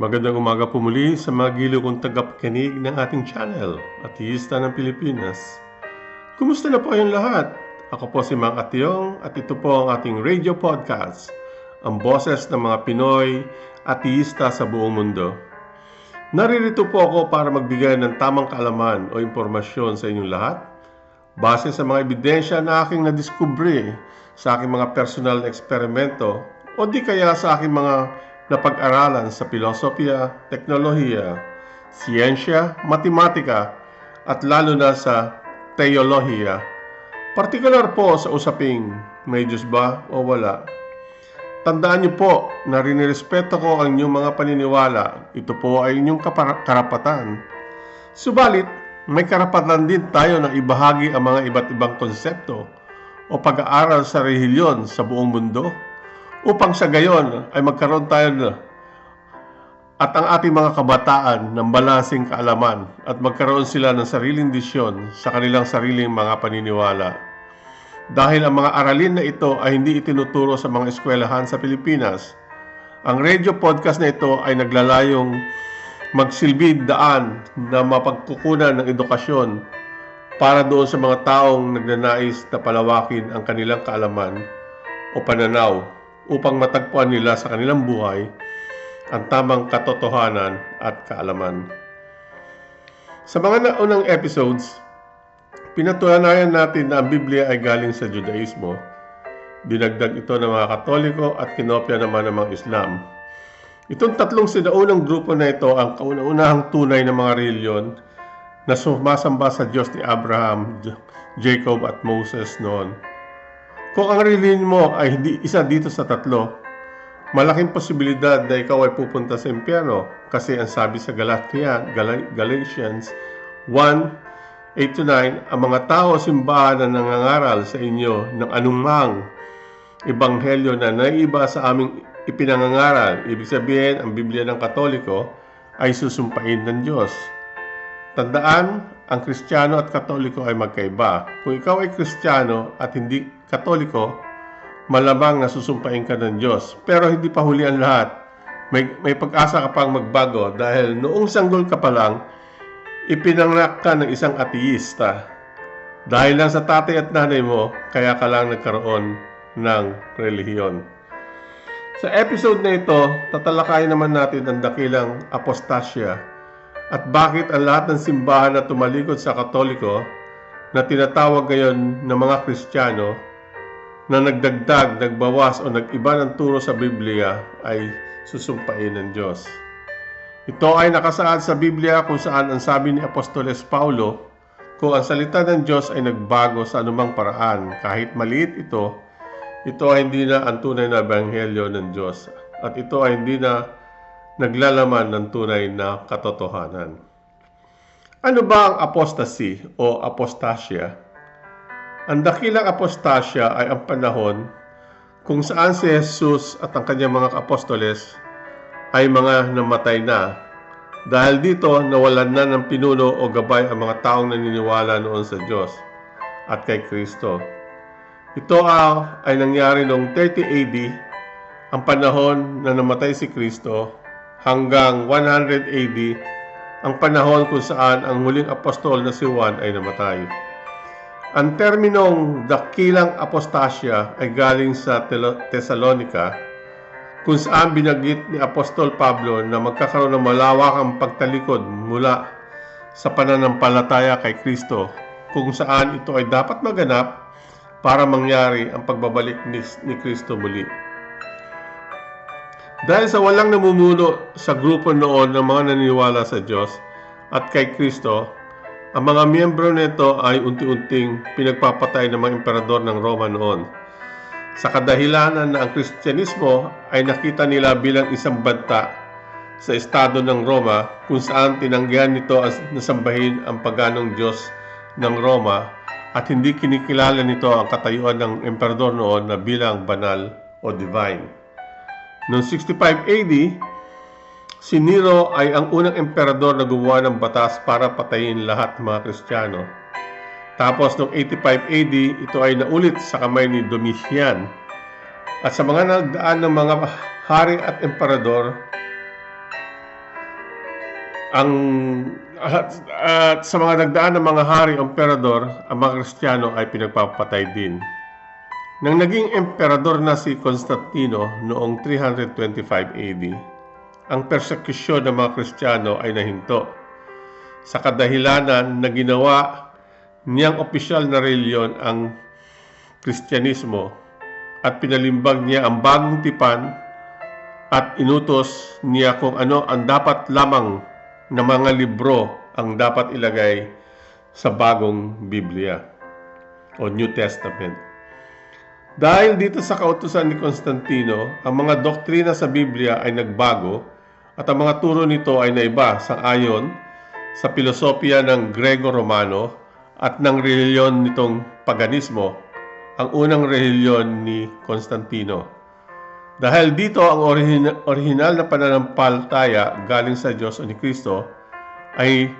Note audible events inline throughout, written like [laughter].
Magandang umaga po muli sa mga giliw kong tagapakinig ng ating channel, Ateista ng Pilipinas. Kumusta na po kayong lahat? Ako po si Mang Atyong at ito po ang ating radio podcast, ang boses ng mga Pinoy ateista sa buong mundo. Naririto po ako para magbigay ng tamang kaalaman o impormasyon sa inyong lahat base sa mga ebidensya na aking nadiskubre sa aking mga personal na eksperimento o di kaya sa aking mga napag-aralan sa filosofiya, teknolohiya, siyensya, matematika, at lalo na sa teolohiya. Partikular po sa usaping may Diyos ba o wala. Tandaan niyo po na rinirespeto ko ang inyong mga paniniwala. Ito po ay inyong karapatan. Subalit, may karapatan din tayo na ibahagi ang mga iba't ibang konsepto o pag-aaral sa relihiyon sa buong mundo upang sa gayon ay magkaroon tayo na at ang ating mga kabataan ng balansing kaalaman at magkaroon sila ng sariling disyon sa kanilang sariling mga paniniwala. Dahil ang mga aralin na ito ay hindi itinuturo sa mga eskwelahan sa Pilipinas, ang radio podcast na ito ay naglalayong magsilbi daan na mapagkukunan ng edukasyon para doon sa mga taong nagnanais na palawakin ang kanilang kaalaman o pananaw upang matagpuan nila sa kanilang buhay ang tamang katotohanan at kaalaman. Sa mga naunang episodes, pinatunayan natin na ang Biblia ay galing sa Judaismo. Dinagdag ito ng mga Katoliko at kinopya naman ng mga Islam. Itong tatlong sinaunang grupo na ito ang kauna-unahang tunay ng mga reliyon na sumasamba sa Diyos ni Abraham, Jacob at Moses noon. Kung ang reliyon mo ay hindi isa dito sa tatlo, malaking posibilidad na ikaw ay pupunta sa impyerno kasi ang sabi sa Galatia, Gal- Galatians 1, 8-9, ang mga tao simbahan na nangangaral sa inyo ng anumang ebanghelyo na naiba sa aming ipinangangaral, ibig sabihin ang Biblia ng Katoliko, ay susumpain ng Diyos. Tandaan, ang Kristiyano at Katoliko ay magkaiba. Kung ikaw ay Kristiyano at hindi Katoliko, malamang nasusumpain ka ng Diyos. Pero hindi pa huli ang lahat. May, may pag-asa ka pang magbago dahil noong sanggol ka pa lang, ipinanganak ka ng isang ateista. Dahil lang sa tatay at nanay mo, kaya ka lang nagkaroon ng relihiyon. Sa episode na ito, tatalakayin naman natin ang dakilang apostasya at bakit ang lahat ng simbahan na tumalikod sa Katoliko na tinatawag ngayon ng mga Kristiyano na nagdagdag, nagbawas o nag-iba ng turo sa Biblia ay susumpain ng Diyos. Ito ay nakasaad sa Biblia kung saan ang sabi ni Apostoles Paulo, kung ang salita ng Diyos ay nagbago sa anumang paraan, kahit maliit ito, ito ay hindi na ang tunay na ebanghelyo ng Diyos at ito ay hindi na naglalaman ng tunay na katotohanan. Ano ba ang apostasy o apostasya? Ang dakilang apostasya ay ang panahon kung saan si Jesus at ang kanyang mga apostoles ay mga namatay na. Dahil dito, nawalan na ng pinuno o gabay ang mga taong naniniwala noon sa Diyos at kay Kristo. Ito ah, ay nangyari noong 30 AD, ang panahon na namatay si Kristo, hanggang 100 AD, ang panahon kung saan ang huling apostol na si Juan ay namatay. Ang terminong dakilang apostasya ay galing sa Thessalonica, kung saan binagit ni Apostol Pablo na magkakaroon ng malawakang pagtalikod mula sa pananampalataya kay Kristo, kung saan ito ay dapat maganap para mangyari ang pagbabalik ni Kristo muli. Dahil sa walang namumuno sa grupo noon ng mga naniniwala sa Diyos at kay Kristo, ang mga miyembro nito ay unti-unting pinagpapatay ng mga emperador ng Roma noon. Sa kadahilanan na ang Kristyanismo ay nakita nila bilang isang banta sa estado ng Roma kung saan tinanggihan nito as nasambahin ang paganong Diyos ng Roma at hindi kinikilala nito ang katayuan ng emperador noon na bilang banal o divine. Noong 65 AD, si Nero ay ang unang emperador na gumawa ng batas para patayin lahat ng mga Kristiyano. Tapos noong 85 AD, ito ay naulit sa kamay ni Domitian. At sa mga nagdaan ng mga hari at emperador, ang at, at sa mga nagdaan ng mga hari o emperador, ang mga Kristiyano ay pinagpapatay din. Nang naging emperador na si Constantino noong 325 AD, ang persekusyon ng mga Kristiyano ay nahinto sa kadahilanan na ginawa niyang opisyal na reliyon ang Kristyanismo at pinalimbag niya ang bagong tipan at inutos niya kung ano ang dapat lamang na mga libro ang dapat ilagay sa bagong Biblia o New Testament. Dahil dito sa kautusan ni Constantino, ang mga doktrina sa Biblia ay nagbago at ang mga turo nito ay naiba sa ayon sa filosofiya ng Grego-Romano at ng reliyon nitong paganismo, ang unang reliyon ni Constantino. Dahil dito ang origin- orihinal na pananampalataya galing sa Diyos o ni Kristo ay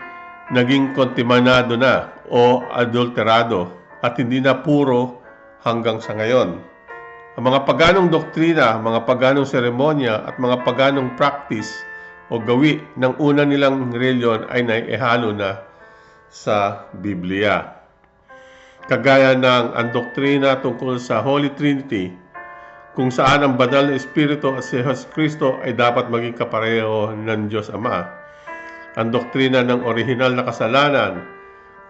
naging kontimanado na o adulterado at hindi na puro hanggang sa ngayon. Ang mga paganong doktrina, mga paganong seremonya at mga paganong practice o gawi ng una nilang reliyon ay naihalo na sa Biblia. Kagaya ng ang doktrina tungkol sa Holy Trinity, kung saan ang banal na Espiritu at si Jesus Kristo ay dapat maging kapareho ng Diyos Ama. Ang doktrina ng orihinal na kasalanan,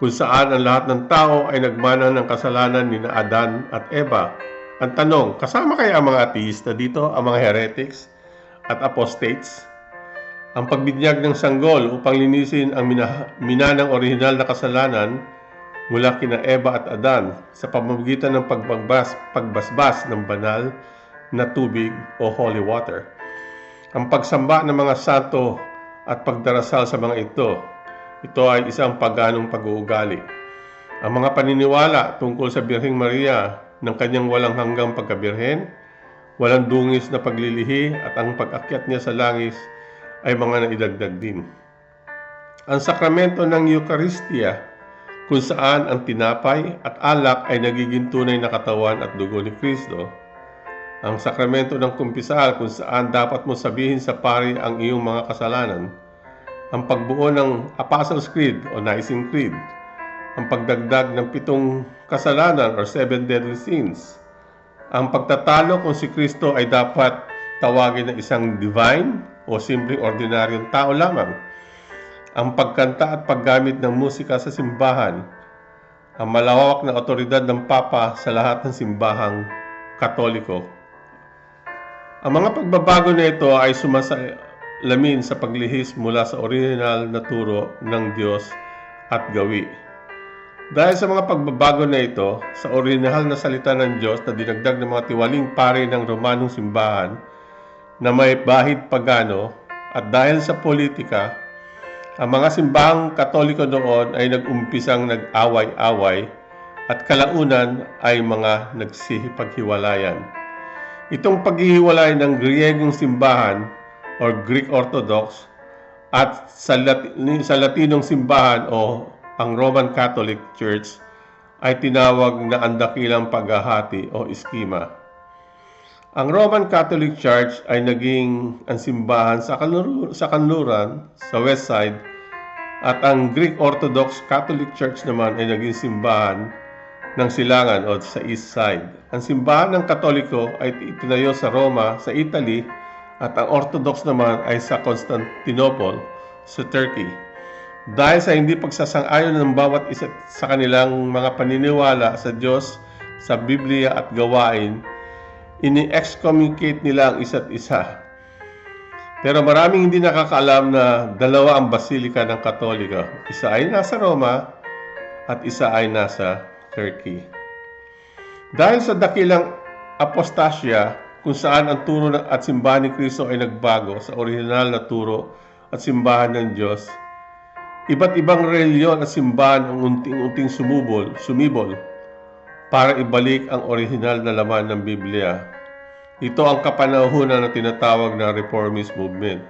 kung saan ang lahat ng tao ay nagmana ng kasalanan ni Adan at Eva. Ang tanong, kasama kaya ang mga ateista dito, ang mga heretics at apostates? Ang pagbinyag ng sanggol upang linisin ang mina- minanang orihinal na kasalanan mula kina Eva at Adan sa pamamagitan ng pagbagbas, pagbasbas ng banal na tubig o holy water. Ang pagsamba ng mga santo at pagdarasal sa mga ito, ito ay isang paganong pag-uugali. Ang mga paniniwala tungkol sa Birheng Maria ng kanyang walang hanggang pagkabirhen, walang dungis na paglilihi at ang pag-akyat niya sa langis ay mga naidagdag din. Ang sakramento ng Eucharistia kung saan ang tinapay at alak ay nagiging tunay na katawan at dugo ni Kristo. Ang sakramento ng kumpisal kung saan dapat mo sabihin sa pari ang iyong mga kasalanan. Ang pagbuo ng Apostles' Creed o Nicene Creed. Ang pagdagdag ng pitong kasalanan or seven deadly sins. Ang pagtatalo kung si Kristo ay dapat tawagin na isang divine o simpleng ordinaryong tao lamang. Ang pagkanta at paggamit ng musika sa simbahan. Ang malawak na otoridad ng Papa sa lahat ng simbahang katoliko. Ang mga pagbabago na ito ay sumasalamin sa paglihis mula sa original na turo ng Diyos at gawi. Dahil sa mga pagbabago na ito, sa orihinal na salita ng Diyos na dinagdag ng mga tiwaling pari ng Romanong simbahan na may bahid pagano at dahil sa politika, ang mga simbahang katoliko noon ay nag-umpisang nag-away-away at kalaunan ay mga nagsihipaghiwalayan. Itong paghihiwalay ng Griegong simbahan or Greek Orthodox at sa, Lati- sa Latinong simbahan o ang Roman Catholic Church ay tinawag na ang dakilang paghahati o iskima. Ang Roman Catholic Church ay naging ang simbahan sa, kanlur- sa kanluran, sa west side, at ang Greek Orthodox Catholic Church naman ay naging simbahan ng silangan o sa east side. Ang simbahan ng Katoliko ay itinayo sa Roma, sa Italy, at ang Orthodox naman ay sa Constantinople, sa Turkey. Dahil sa hindi pagsasang-ayon ng bawat isa sa kanilang mga paniniwala sa Diyos, sa Biblia at gawain, ini-excommunicate nila ang isa't isa. Pero maraming hindi nakakaalam na dalawa ang basilika ng Katolika. Isa ay nasa Roma at isa ay nasa Turkey. Dahil sa dakilang apostasya kung saan ang turo at simbahan ni Kristo ay nagbago sa original na turo at simbahan ng Diyos, iba't ibang reliyon at simbahan ang unting-unting sumubol, sumibol para ibalik ang original na laman ng Biblia. Ito ang kapanahunan na tinatawag na Reformist Movement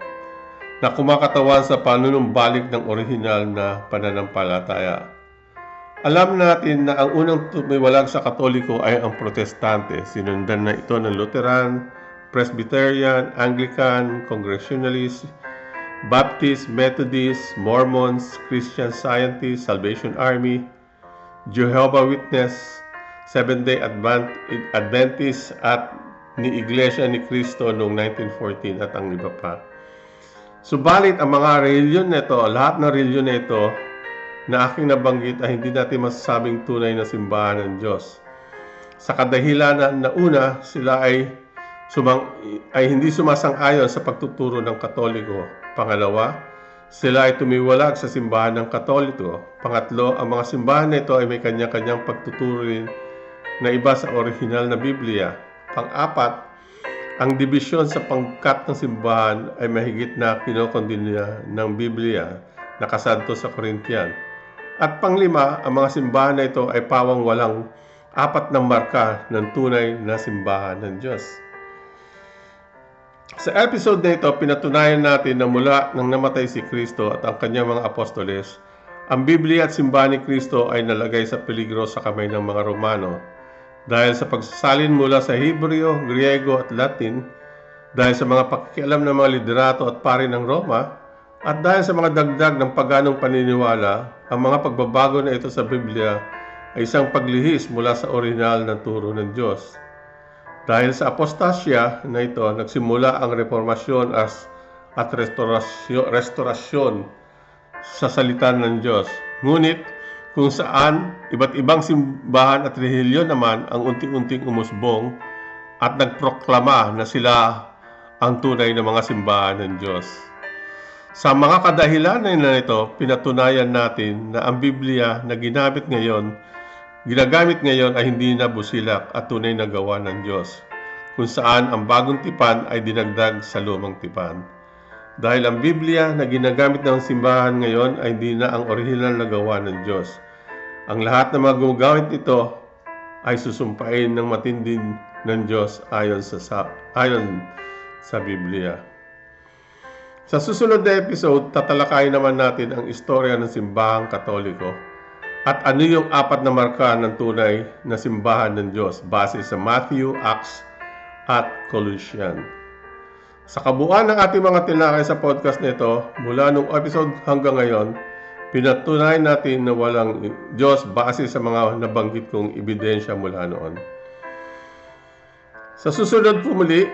na kumakatawan sa panunumbalik ng original na pananampalataya. Alam natin na ang unang tumiwalag sa Katoliko ay ang Protestante. Sinundan na ito ng Lutheran, Presbyterian, Anglican, Congregationalist, Baptist, Methodist, Mormons, Christian Scientists, Salvation Army, Jehovah Witness, Seventh-day Advent- Adventist at ni Iglesia ni Cristo noong 1914 at ang iba pa. Subalit ang mga reliyon nito, lahat ng reliyon nito na aking nabanggit ay hindi natin masasabing tunay na simbahan ng Diyos. Sa kadahilanan na una, sila ay sumang, ay hindi sumasang-ayon sa pagtuturo ng Katoliko. Pangalawa, sila ay tumiwalag sa simbahan ng Katoliko. Pangatlo, ang mga simbahan nito ay may kanya-kanyang pagtuturo na iba sa orihinal na Biblia. Pang-apat, ang dibisyon sa pangkat ng simbahan ay mahigit na kinokondinya ng Biblia na kasanto sa Korintiyan. At panglima, ang mga simbahan na ito ay pawang walang apat na marka ng tunay na simbahan ng Diyos. Sa episode na ito, pinatunayan natin na mula nang namatay si Kristo at ang kanyang mga apostoles, ang Biblia at simbahan ni Kristo ay nalagay sa peligro sa kamay ng mga Romano dahil sa pagsasalin mula sa Hebreo, Griego at Latin, dahil sa mga pakikialam ng mga liderato at pari ng Roma, at dahil sa mga dagdag ng paganong paniniwala, ang mga pagbabago na ito sa Biblia ay isang paglihis mula sa orihinal na turo ng Diyos. Dahil sa apostasya na ito, nagsimula ang reformasyon as, at restorasyon, restorasyon sa salita ng Diyos. Ngunit kung saan iba't ibang simbahan at relihiyon naman ang unti-unting umusbong at nagproklama na sila ang tunay na mga simbahan ng Diyos. Sa mga kadahilanan na ito, pinatunayan natin na ang Biblia na ginamit ngayon, ginagamit ngayon ay hindi na busilak at tunay na gawa ng Diyos, kung saan ang bagong tipan ay dinagdag sa lumang tipan. Dahil ang Biblia na ginagamit ng simbahan ngayon ay hindi na ang orihinal na gawa ng Diyos. Ang lahat ng mga gumagamit nito ay susumpain ng matindin ng Diyos ayon sa ayon sa Biblia. Sa susunod na episode, tatalakayin naman natin ang istorya ng simbahang katoliko at ano yung apat na marka ng tunay na simbahan ng Diyos base sa Matthew, Acts at Colossians. Sa kabuuan ng ating mga tinakay sa podcast nito, mula nung episode hanggang ngayon, pinatunay natin na walang Diyos base sa mga nabanggit kong ebidensya mula noon. Sa susunod po muli,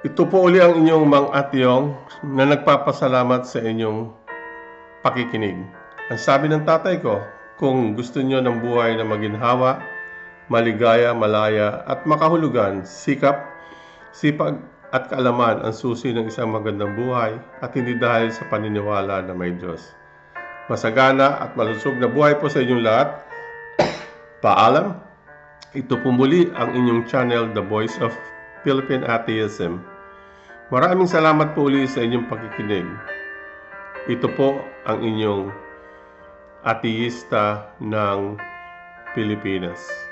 ito po uli ang inyong Mang Atyong na nagpapasalamat sa inyong pakikinig. Ang sabi ng tatay ko, kung gusto niyo ng buhay na maginhawa, maligaya, malaya at makahulugan, sikap, sipag at kaalaman ang susi ng isang magandang buhay at hindi dahil sa paniniwala na may Diyos. Masagana at malusog na buhay po sa inyong lahat. [coughs] Paalam. Ito po muli ang inyong channel, The Voice of Philippine Atheism. Maraming salamat po uli sa inyong pakikinig. Ito po ang inyong ateista ng Pilipinas.